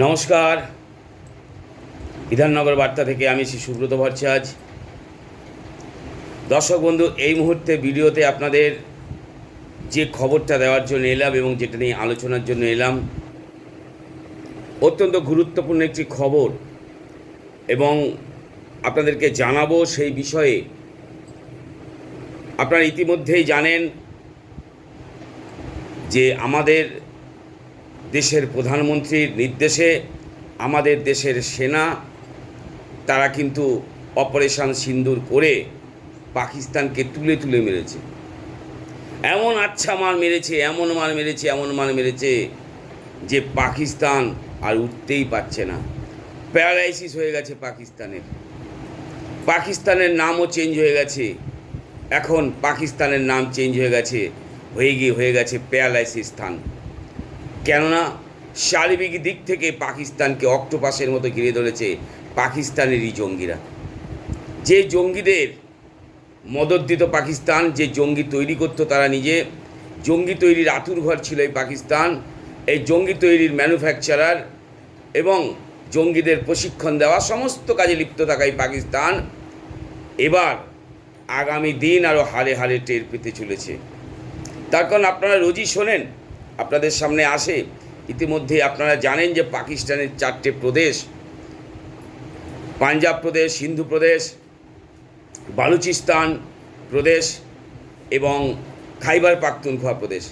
নমস্কার। বিধাননগর বার্তা থেকে আমি শ্রী সুব্রত ভট্টাচার্য। দর্শক বন্ধু, এই মুহূর্তে ভিডিওতে আপনাদের যে খবরটা দেওয়ার জন্য এলাম এবং যেটা নিয়ে আলোচনার জন্য এলাম, অত্যন্ত গুরুত্বপূর্ণ একটি খবর এবং আপনাদেরকে জানাব সেই বিষয়ে। আপনারা ইতিমধ্যেই জানেন যে আমাদের দেশের প্রধানমন্ত্রীর নির্দেশে আমাদের দেশের সেনা, তারা কিন্তু অপারেশন সিন্দুর করে পাকিস্তানকে তুলে তুলে মেরেছে। এমন আচ্ছা মার মেরেছে, এমন মার মেরেছে, এমন মার মেরেছে যে পাকিস্তান আর উঠতেই পারছে না। প্যারালাইসিস হয়ে গেছে পাকিস্তানের। পাকিস্তানের নামও চেঞ্জ হয়ে গেছে। এখন পাকিস্তানের নাম চেঞ্জ হয়ে গেছে, হয়ে গিয়ে, হয়ে গেছে প্যারালাইসিস স্থান। কেননা সার্বিক দিক থেকে পাকিস্তানকে অক্টোপাসের মতো ঘিরে ধরেছে পাকিস্তানেরই জঙ্গিরা। যে জঙ্গিদের মদত দিত পাকিস্তান, যে জঙ্গি তৈরি করত তারা নিজে। জঙ্গি তৈরির আতুর ঘর ছিল এই পাকিস্তান, এই জঙ্গি তৈরির ম্যানুফ্যাকচারার এবং জঙ্গিদের প্রশিক্ষণ দেওয়া সমস্ত কাজে লিপ্ত থাকা এই পাকিস্তান এবার আগামী দিন আরও হারে হারে টের পেতে চলেছে। তার কারণ আপনারা রোজই শোনেন আপনাদের সামনে আসে। ইতিমধ্যে আপনারা জানেন যে পাকিস্তানের চারটে প্রদেশ, পাঞ্জাব প্রদেশ, সিন্ধু প্রদেশ, বালুচিস্তান প্রদেশ এবং খাইবার পাখতুনখোয়া প্রদেশ।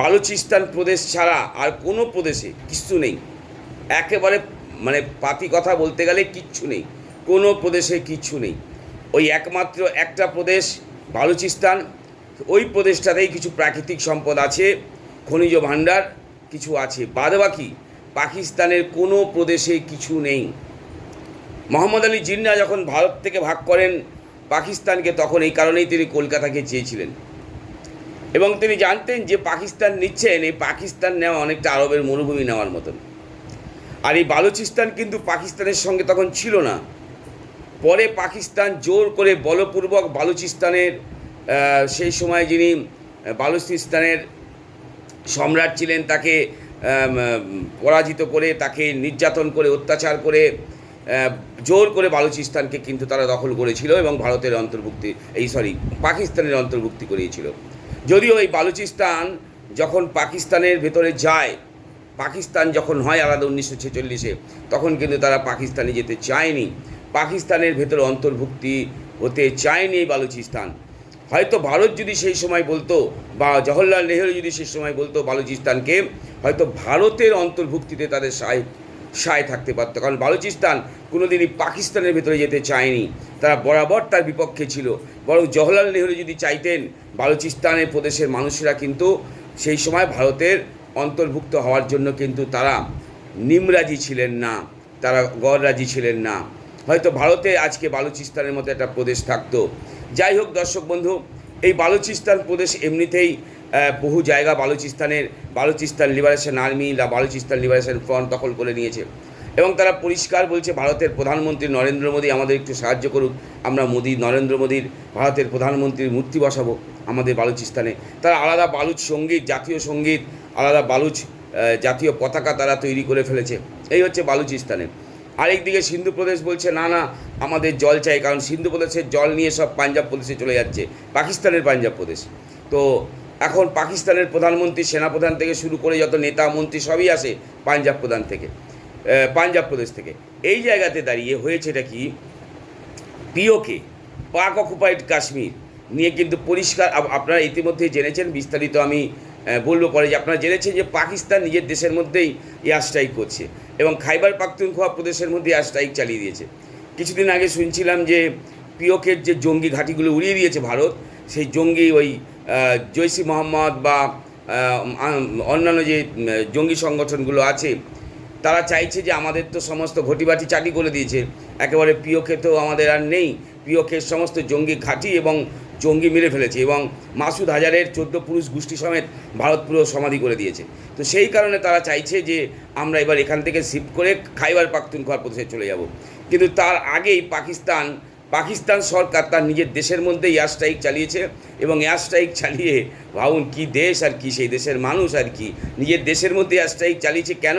বালুচিস্তান প্রদেশ ছাড়া আর কোনো প্রদেশে কিচ্ছু নেই। একেবারে মানে পাতি কথা বলতে গেলে কিচ্ছু নেই। কোনো প্রদেশে কিচ্ছু নেই। ওই একমাত্র একটা প্রদেশ বালুচিস্তান, ওই প্রদেশটাতেই কিছু প্রাকৃতিক সম্পদ আছে। খনিজ ভাণ্ডার কিছু আছে। বাদবাকি পাকিস্তানের কোনো প্রদেশে কিছু নেই। মোহাম্মদ আলী জিন্না যখন ভারত থেকে ভাগ করেন পাকিস্তানকে, তখন এই কারণেই তিনি কলকাতাকে চেয়েছিলেন। এবং তিনি জানতেন যে পাকিস্তান নিচ্ছেন, এই পাকিস্তান নেওয়া অনেকটা আরবের মরুভূমি নেওয়ার মতন। আর এই বালুচিস্তান কিন্তু পাকিস্তানের সঙ্গে তখন ছিল না। পরে পাকিস্তান জোর করে বলপূর্বক বালুচিস্তানের সেই সময় যিনি বালুচিস্তানের সম্রাট ছিলেন তাকে পরাজিত করে, তাকে নির্যাতন করে, অত্যাচার করে জোর করে বালুচিস্তানকে কিন্তু তারা দখল করেছিল এবং ভারতের অন্তর্ভুক্তি, এই সরি পাকিস্তানের অন্তর্ভুক্তি করিয়েছিল। যদিও এই বালুচিস্তান যখন পাকিস্তানের ভেতরে যায়, পাকিস্তান যখন হয় আলাদা উনিশশো ছেচল্লিশে, তখন কিন্তু তারা পাকিস্তানে যেতে চায়নি। পাকিস্তানের ভেতরে অন্তর্ভুক্তি হতে চায়নি এই বালুচিস্তান। হয়তো ভারত যদি সেই সময় বলতো, বা জওহরলাল নেহরু যদি সেই সময় বলতো বালুচিস্তানকে, হয়তো ভারতের অন্তর্ভুক্তিতে তাদের সায় সায় থাকতে পারতো। কারণ বালুচিস্তান কোনোদিনই পাকিস্তানের ভেতরে যেতে চায়নি। তারা বরাবর তার বিপক্ষে ছিল। বরং জওহরলাল নেহরু যদি চাইতেন বালুচিস্তানের প্রদেশের মানুষেরা কিন্তু সেই সময় ভারতের অন্তর্ভুক্ত হওয়ার জন্য কিন্তু তারা নিমরাজি ছিলেন না, তারা গড়রাজি ছিলেন না। হয়তো ভারতে আজকে বালুচিস্তানের মতো একটা প্রদেশ থাকতো। যাই হোক দর্শক বন্ধু, এই বালুচিস্তান প্রদেশ এমনিতেই বহু জায়গা বালুচিস্তানের, বালুচিস্তান লিবারেশন আর্মি বা বালুচিস্তান লিবারেশন ফ্রন্ট দখল করে নিয়েছে। এবং তারা পরিষ্কার বলছে, ভারতের প্রধানমন্ত্রী নরেন্দ্র মোদী আমাদের একটু সাহায্য করুক, আমরা মোদী, নরেন্দ্র মোদীর, ভারতের প্রধানমন্ত্রীর মূর্তি বসাবো আমাদের বালুচিস্তানে। তারা আলাদা বালুচ সংগীত, জাতীয় সংগীত, আলাদা বালুচ জাতীয় পতাকা তারা তৈরি করে ফেলেছে। এই হচ্ছে বালুচিস্তানে। আরেকদিকে সিন্ধু প্রদেশ বলছে, না না, আমাদের জল চাই, কারণ সিন্ধু প্রদেশের জল নিয়ে সব পাঞ্জাব প্রদেশে চলে যাচ্ছে, পাকিস্তানের পাঞ্জাব প্রদেশ। তো এখন পাকিস্তানের প্রধানমন্ত্রী, সেনাপ্রধান থেকে শুরু করে যত নেতা, মন্ত্রী সবই আসে পাঞ্জাব প্রধান থেকে পাঞ্জাব প্রদেশ থেকে। এই জায়গাতে দাঁড়িয়ে হয়েছে এটা কি? পিওকে, পাক অকুপাইড কাশ্মীর নিয়ে কিন্তু পরিষ্কার আপনারা ইতিমধ্যেই জেনেছেন, বিস্তারিত আমি বলব পরে যে আপনারা জেনেছেন যে পাকিস্তান নিজের দেশের মধ্যেই এয়ার স্ট্রাইক করছে এবং খাইবার পাখতুনখোয়া প্রদেশের মধ্যে এয়ার স্ট্রাইক চালিয়ে দিয়েছে। কিছুদিন আগে শুনছিলাম যে পিওকের যে জঙ্গি ঘাঁটিগুলো উড়িয়ে দিয়েছে ভারত, সেই জঙ্গি ওই জৈসি মোহাম্মদ বা অন্যান্য যে জঙ্গি সংগঠনগুলো আছে, তারা চাইছে যে আমাদের তো সমস্ত ঘটিবাটি চাটি করে দিয়েছে। একেবারে পিওকে তো আমাদের আর নেই। পিওকের সমস্ত জঙ্গি ঘাঁটি এবং জঙ্গি মেরে ফেলেছে এবং মাসুদ হাজারের চোদ্দ পুরুষ গোষ্ঠী সমেত ভারত পুরো সমাধি করে দিয়েছে। তো সেই কারণে তারা চাইছে যে আমরা এবার এখান থেকে শিফট করে খাইবার পাখতুনখোয়ার প্রদেশে চলে যাব। কিন্তু তার আগেই পাকিস্তান পাকিস্তান সরকার তার নিজের দেশের মধ্যে এয়ার স্ট্রাইক চালিয়েছে এবং এয়ার স্ট্রাইক চালিয়ে ভাবুন কি দেশ আর কি, সেই দেশের মানুষ আর কি, নিজের দেশের মধ্যে এয়ার স্ট্রাইক চালিয়েছে কেন?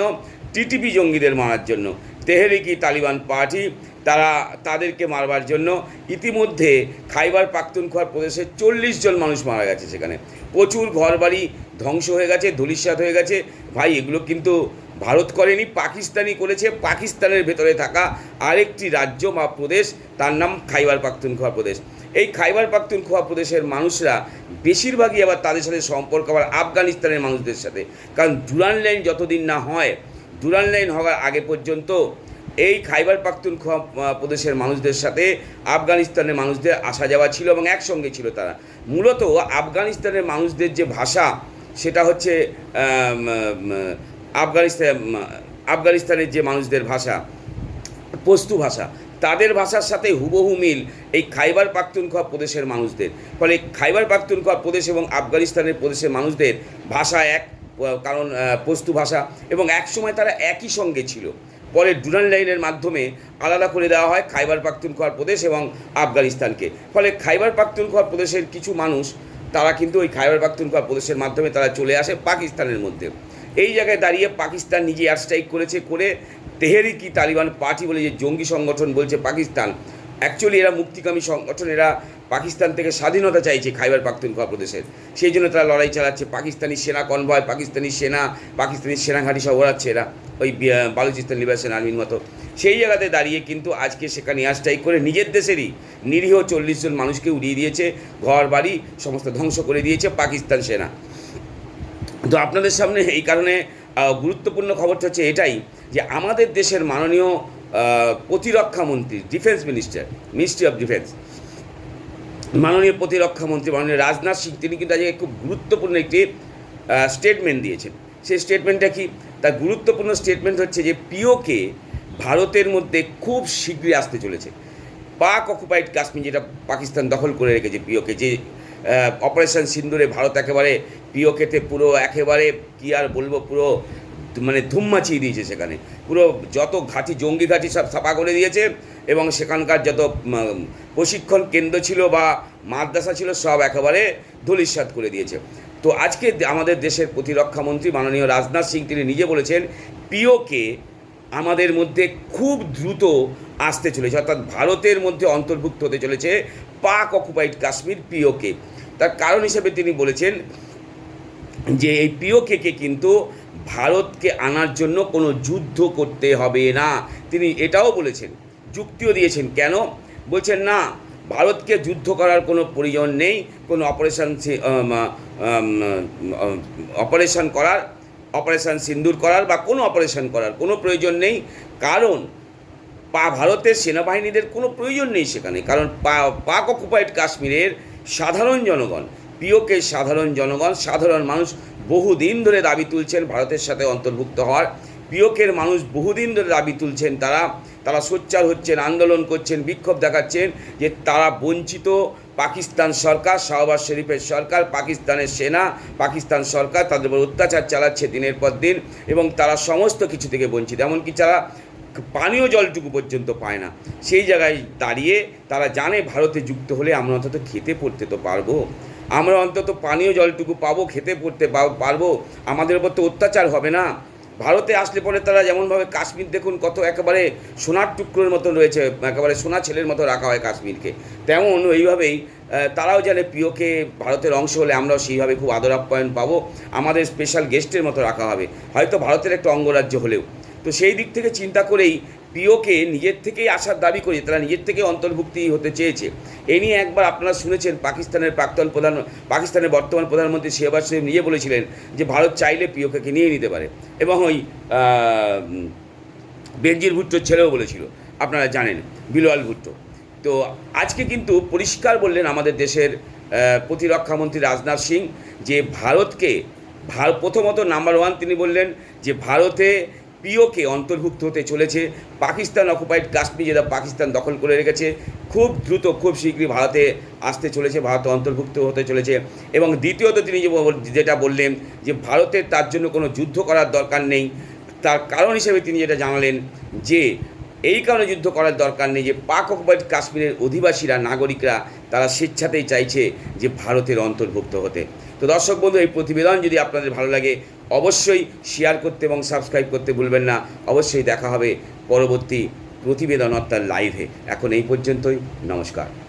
টিটিপি জঙ্গিদের মারার জন্য। তেহরিকি তালিবান পার্টি, তারা তাদেরকে মারবার জন্য ইতিমধ্যে খাইবার পাখতুনখোয়ার প্রদেশে চল্লিশ জন মানুষ মারা গেছে সেখানে। প্রচুর ঘরবাড়ি ধ্বংস হয়ে গেছে, ধূলিসাৎ হয়ে গেছে। ভাই, এগুলো কিন্তু ভারত করেনি পাকিস্তানি করেছে। পাকিস্তানের ভেতরে থাকা আরেকটি রাজ্য বা প্রদেশ, তার নাম খাইবার পাখতুনখোয়া প্রদেশ। এই খাইবার পাখতুনখোয়া প্রদেশের মানুষরা বেশিরভাগই আবার তাদের সাথে সম্পর্ক আবার আফগানিস্তানের মানুষদের সাথে। কারণ ডুরান লাইন যতদিন না হয় ডুরান লাইন হওয়ার আগে পর্যন্ত এই খাইবার পাখতুনখোয়া প্রদেশের মানুষদের সাথে আফগানিস্তানের মানুষদের আসা যাওয়া ছিল এবং একসঙ্গে ছিল তারা। মূলত আফগানিস্তানের মানুষদের যে ভাষা, সেটা হচ্ছে আফগানিস্তান আফগানিস্তানের যে মানুষদের ভাষা, পস্তু ভাষা, তাদের ভাষার সাথে হুবহু মিল এই খাইবার পাখতুনখোয়া প্রদেশের মানুষদের। ফলে খাইবার পাখতুনখোয়া প্রদেশ এবং আফগানিস্তানের প্রদেশের মানুষদের ভাষা এক। কারণ পস্তু ভাষা এবং একসময় তারা একই সঙ্গে ছিল। পরে ডুরান লাইনের মাধ্যমে আলাদা করে দেওয়া হয় খাইবার পাখতুনখোয়ার প্রদেশ এবং আফগানিস্তানকে। ফলে খাইবার পাখতুনখোয়া প্রদেশের কিছু মানুষ, তারা কিন্তু ওই খাইবার পাখতুনখোয়া প্রদেশের মাধ্যমে তারা চলে আসে পাকিস্তানের মধ্যে। এই জায়গায় দাঁড়িয়ে পাকিস্তান নিজে এয়ার স্ট্রাইক করেছে, করে তেহরিকি তালিবান পার্টি বলে যে জঙ্গি সংগঠন বলছে পাকিস্তান অ্যাকচুয়ালি এরা মুক্তিকামী সংগঠন, এরা পাকিস্তান থেকে স্বাধীনতা চাইছে খাইবার পাখতুনখোয়া প্রদেশের। সেই জন্য তারা লড়াই চালাচ্ছে। পাকিস্তানি সেনা কনভয় পাকিস্তানি সেনা, পাকিস্তানি সেনাঘাঁটি সব ওড়াচ্ছে এরা, ওই বালুচিস্তান লিবারেশন আর্মির মতো। সেই জায়গাতে দাঁড়িয়ে কিন্তু আজকে সেখানে এয়ার স্ট্রাইক করে নিজের দেশেরই নিরীহ চল্লিশ জন মানুষকে উড়িয়ে দিয়েছে, ঘর, বাড়ি, সমস্ত ধ্বংস করে দিয়েছে পাকিস্তান সেনা। তো আপনাদের সামনে এই কারণে গুরুত্বপূর্ণ খবরটা হচ্ছে এটাই যে আমাদের দেশের মাননীয় আহ, প্রতিরক্ষা মন্ত্রী defence minister ministry of defence মাননীয় প্রতিরক্ষা মন্ত্রী মাননীয় রাজনাথ সিং তিনি কিন্তু আজকে খুব গুরুত্বপূর্ণ একটি স্টেটমেন্ট দিয়েছেন। সেই স্টেটমেন্টটা কি? তার গুরুত্বপূর্ণ স্টেটমেন্ট হচ্ছে যে পিওকে ভারতের মধ্যে খুব শীঘ্রই আসতে চলেছে। পাক অকুপাইড কাশ্মীর যেটা পাকিস্তান দখল করে রেখেছে পিওকে যে অপারেশন সিন্দুরে ভারত একেবারে পিওকেতে পুরো একেবারে কি আর বলব পুরো মানে ধুম মাছিয়ে দিয়েছে সেখানে। পুরো যত ঘাঁটি, জঙ্গি ঘাঁটি সব ছাপা করে দিয়েছে এবং সেখানকার যত প্রশিক্ষণ কেন্দ্র ছিল বা মাদ্রাসা ছিল সব একেবারে ধূলিসাৎ করে দিয়েছে। তো আজকে আমাদের দেশের প্রতিরক্ষা মন্ত্রী মাননীয় রাজনাথ সিং, তিনি নিজে বলেছেন, পিওকে আমাদের মধ্যে খুব দ্রুত আসতে চলেছে, অর্থাৎ ভারতের মধ্যে অন্তর্ভুক্ত হতে চলেছে পাক অকুপাইড কাশ্মীর পিওকে। তার কারণ হিসেবে তিনি বলেছেন যে এই পিওকেকে কিন্তু ভারতকে আনার জন্য কোনো যুদ্ধ করতে হবে না। তিনি এটাও বলেছেন, যুক্তিও দিয়েছেন। কেন? বলছেন, না, ভারতকে যুদ্ধ করার কোনো প্রয়োজন নেই, কোনো অপারেশন অপারেশন করার, অপারেশন সিন্দুর করার বা কোনো অপারেশন করার কোনো প্রয়োজন নেই। কারণ, পা ভারতের সেনাবাহিনীদের কোনো প্রয়োজন নেই সেখানে। কারণ, পা, পাক অকুপাইড কাশ্মীরের সাধারণ জনগণ পিওকে সাধারণ জনগণ, সাধারণ মানুষ বহুদিন ধরে দাবি তুলছেন ভারতের সাথে অন্তর্ভুক্ত হওয়ার। পিওকের মানুষ বহুদিন ধরে দাবি তুলছেন তারা তারা সোচ্চার হচ্ছেন, আন্দোলন করছেন, বিক্ষোভ দেখাচ্ছেন যে তারা বঞ্চিত। পাকিস্তান সরকার, শাহবাজ শরীফের সরকার, পাকিস্তানের সেনা, পাকিস্তান সরকার তাদের উপর অত্যাচার চালাচ্ছে দিনের পর দিন এবং তারা সমস্ত কিছু থেকে বঞ্চিত। এমনকি যারা পানীয় জলটুকু পর্যন্ত পায় না। সেই জায়গায় দাঁড়িয়ে তারা জানে ভারতে যুক্ত হলে আমরা অন্তত খেতে পড়তে তো পারব। আমরা অন্তত পানীয় জলটুকু পাবো, খেতে পড়তে পারব। আমাদের উপর তো অত্যাচার হবে না। ভারতে আসলে পরে তারা যেমনভাবে কাশ্মীর, দেখুন কত একেবারে সোনার টুকরোর মতন রয়েছে, একেবারে সোনা ছেলের মতো রাখা হয় কাশ্মীরকে। তেমন এইভাবেই তারাও জানে প্রিয়কে ভারতের অংশ হলে আমরাও সেইভাবে খুব আদর আপ্যায়ন পাবো। আমাদের স্পেশাল গেস্টের মতো রাখা হবে। হয়তো ভারতের একটা অঙ্গরাজ্য হলেও। তো সেই দিক থেকে চিন্তা করেই পিওকে নিজের থেকেই আসার দাবি করে তারা নিজের থেকে অন্তর্ভুক্তি হতে চেয়েছে। এ নিয়ে একবার আপনারা শুনেছেন পাকিস্তানের প্রাক্তন প্রধান পাকিস্তানের বর্তমান প্রধানমন্ত্রী শেহবাজ শরীফ নিজে বলেছিলেন যে ভারত চাইলে পিওকে নিয়ে নিতে পারে। এবং ওই আহ, বেনজির ভুট্টোর ছেলেও বলেছিল আপনারা জানেন বিলোয়াল ভুট্টো। তো আজকে কিন্তু পরিষ্কার বললেন আমাদের দেশের প্রতিরক্ষামন্ত্রী রাজনাথ সিং যে ভারতকে ভার প্রথমত নাম্বার ওয়ান তিনি বললেন যে ভারতে পিওকে অন্তর্ভুক্ত হতে চলেছে। পাকিস্তান অকুপাইড কাশ্মীর, যেটা পাকিস্তান দখল করে রেখেছে। খুব দ্রুত, খুব শীঘ্রই ভারতে আসতে চলেছে, ভারতে অন্তর্ভুক্ত হতে চলেছে। এবং দ্বিতীয়ত তিনি যেটা বললেন যে, ভারতের তার জন্য কোনো যুদ্ধ করার দরকার নেই। তার কারণ হিসেবে তিনি যেটা জানালেন যে, এই কারণে যুদ্ধ করার দরকার নেই যে, পাক অকুপাইড কাশ্মীরের অধিবাসীরা, নাগরিকরা, তারা স্বেচ্ছাতেই চাইছে যে, ভারতের অন্তর্ভুক্ত হতে। তো দর্শক বন্ধু, এই প্রতিবেদন যদি আপনাদের ভালো লাগে অবশ্যই শেয়ার করতে এবং সাবস্ক্রাইব করতে ভুলবেন না। অবশ্যই দেখা হবে পরবর্তী প্রতিবেদন অর্থাৎ লাইভে এখন এই পর্যন্তই, নমস্কার।